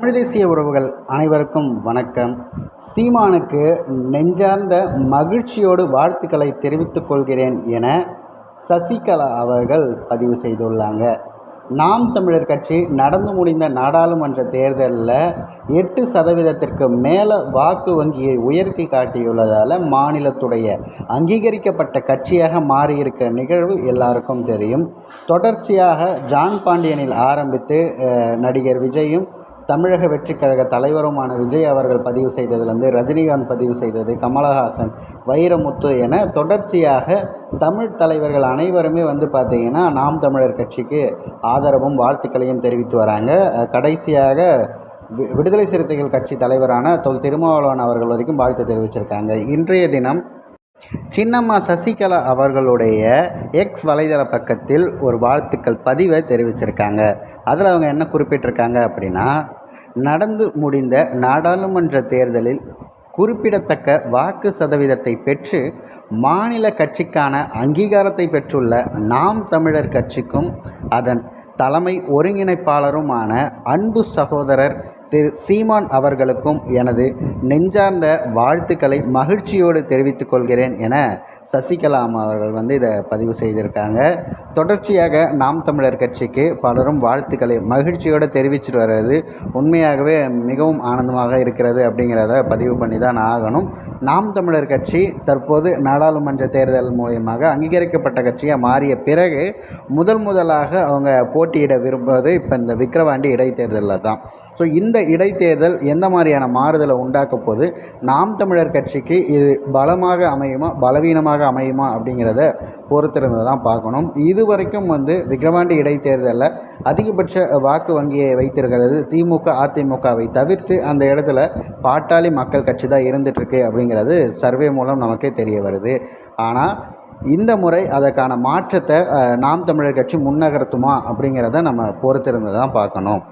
தமிழ் தேசிய உறவுகள் அனைவருக்கும் வணக்கம். சீமானுக்கு நெஞ்சார்ந்த மகிழ்ச்சியோடு வாழ்த்துக்களை தெரிவித்துக் கொள்கிறேன் என சசிகலா அவர்கள் பதிவு செய்துள்ளாங்க. நாம் தமிழர் கட்சி நடந்து முடிந்த நாடாளுமன்ற தேர்தலில் எட்டு சதவீதத்திற்கு மேலே வாக்கு வங்கியை உயர்த்தி காட்டியுள்ளதால் மாநிலத்துடைய அங்கீகரிக்கப்பட்ட கட்சியாக மாறியிருக்கிற நிகழ்வு எல்லாருக்கும் தெரியும். தொடர்ச்சியாக ஜான் பாண்டியனில் ஆரம்பித்து நடிகர் விஜயும் தமிழக வெற்றிக் கழக தலைவருமான விஜய் அவர்கள் பதிவு செய்ததுலேருந்து ரஜினிகாந்த் பதிவு செய்தது கமலஹாசன் வைரமுத்து என தொடர்ச்சியாக தமிழ் தலைவர்கள் அனைவருமே வந்து பார்த்திங்கன்னா நாம் தமிழர் கட்சிக்கு ஆதரவும் வாழ்த்துக்களையும் தெரிவித்து வராங்க. கடைசியாக வி- விடுதலை சிறுத்தைகள் கட்சி தலைவரான தொல் திருமாவளவன் அவர்கள் வரைக்கும் வாழ்த்து தெரிவிச்சிருக்காங்க. இன்றைய தினம் சின்னம்மா சசிகலா அவர்களுடைய எக்ஸ் வலைதள பக்கத்தில் ஒரு வாழ்த்துக்கள் பதிவை தெரிவிச்சிருக்காங்க. அதில் அவங்க என்ன குறிப்பிட்டிருக்காங்க அப்படின்னா நடந்து முடிந்த நாடாளுமன்ற தேர்தலில் குறிப்பிடத்தக்க வாக்கு சதவீதத்தை பெற்று மாநில கட்சிக்கான அங்கீகாரத்தை பெற்றுள்ள நாம் தமிழர் கட்சிக்கும் அதன் தலைமை ஒருங்கிணைப்பாளருமான அன்பு சகோதரர் திரு சீமான் அவர்களுக்கும் எனது நெஞ்சார்ந்த வாழ்த்துக்களை மகிழ்ச்சியோடு தெரிவித்துக் கொள்கிறேன் என சசிகலா அவர்கள் வந்து இதை பதிவு செய்திருக்காங்க. தொடர்ச்சியாக நாம் தமிழர் கட்சிக்கு பலரும் வாழ்த்துக்களை மகிழ்ச்சியோடு தெரிவிச்சிட்டு வர்றது உண்மையாகவே மிகவும் ஆனந்தமாக இருக்கிறது அப்படிங்கிறத பதிவு பண்ணி தான் ஆகணும். நாம் தமிழர் கட்சி தற்போது நாடாளுமன்ற தேர்தல் மூலியமாக அங்கீகரிக்கப்பட்ட கட்சியாக மாறிய பிறகு முதல் முதலாக அவங்க போட்டியிட விரும்புவது இப்போ இந்த விக்கிரவாண்டி இடைத்தேர்தலில் தான். ஸோ இந்த இடைத்தேர்தல் எந்த மாதிரியான மாறுதலை உண்டாக்க போது நாம் தமிழர் கட்சிக்கு இது பலமாக அமையுமா? பலவீனமாக அமையுமா? அப்படிங்கிறத பொறுத்திருந்து தான் பார்க்கணும். இது வரைக்கும் வந்து விக்ரவாண்டி இடைத்தேர்தலில் அதிகபட்ச வாக்கு வங்கியை வைத்திருக்கிறது திமுக அதிமுகவை தவிர்த்து அந்த இடத்துல பாட்டாளி மக்கள் கட்சி தான் இருந்துகிட்ருக்கு அப்படிங்கிறது சர்வே மூலம் நமக்கே தெரிய வருது. ஆனால் இந்த முறை அதற்கான மாற்றத்தை நாம் தமிழர் கட்சி முன்னகர்த்துமா அப்படிங்கிறத நம்ம பொறுத்திருந்து தான் பார்க்கணும்.